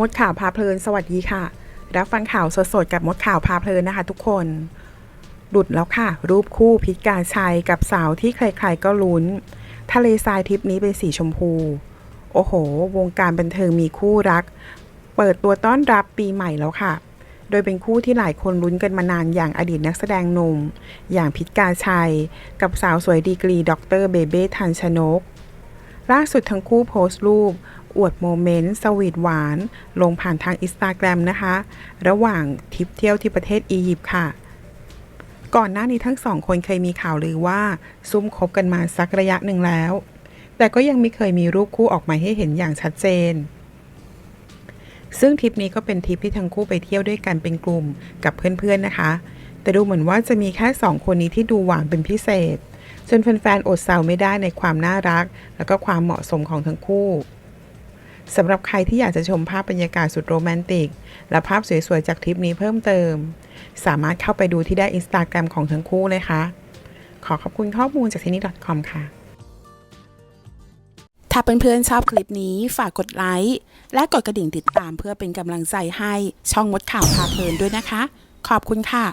มดข่าวพาเพลิน สวัสดีค่ะ รับฟังข่าวสดๆกับมดข่าวพาเพลินนะคะ ทุกคนหลุดแล้วค่ะ รูปคู่พิษกาชัยกับสาวที่ใครๆก็ลุ้น ทะเลทรายทริปนี้เป็นสีชมพู โอ้โห วงการบันเทิงมีคู่รัก เปิดตัวต้อนรับปีใหม่แล้วค่ะ โดยเป็นคู่ที่หลายคนลุ้นกันมานานอย่างอดีตนักแสดงหนุ่ม อย่างพิษกาชัย กับสาวสวยดีกรีด็อกเตอร์เบเบ้ทันชนกล่าสุดทั้งคู่โพสต์รูป อวดโมเมนต์สวีทหวาน ลงผ่านทางอินสตาแกรมนะคะ ระหว่างทริปเที่ยวที่ประเทศอียิปต์ค่ะ ก่อนหน้านี้ทั้งสองคนเคยมีข่าวลือว่า ซุ่มคบกันมาสักระยะหนึ่งแล้ว แต่ก็ยังไม่เคยมีรูปคู่ออกมาให้เห็นอย่างชัดเจน ซึ่งทริปนี้ก็เป็นทริปที่ทั้งคู่ไปเที่ยวด้วยกันเป็นกลุ่มกับเพื่อนๆนะคะ แต่ดูเหมือนว่าจะมีแค่สองคนนี้ที่ดูหวานเป็นพิเศษจนแฟนๆอดแซวไม่ได้ในความน่ารัก แล้วก็ความเหมาะสมของทั้งคู่ สำหรับใครที่อยากจะชมภาพบรรยากาศสุดโรแมนติก และภาพสวยๆ จากทริปนี้เพิ่มเติม สามารถเข้าไปดูที่ได้อินสตาแกรมของทั้งคู่เลยค่ะ ขอขอบคุณข้อมูลจากที่นี่ .com ค่ะ ถ้าเพื่อนๆชอบคลิปนี้ฝากกดไลค์และกดกระดิ่งติดตามเพื่อเป็นกำลังใจให้ช่องมดข่าวพาเพลินด้วยนะคะ ขอบคุณค่ะ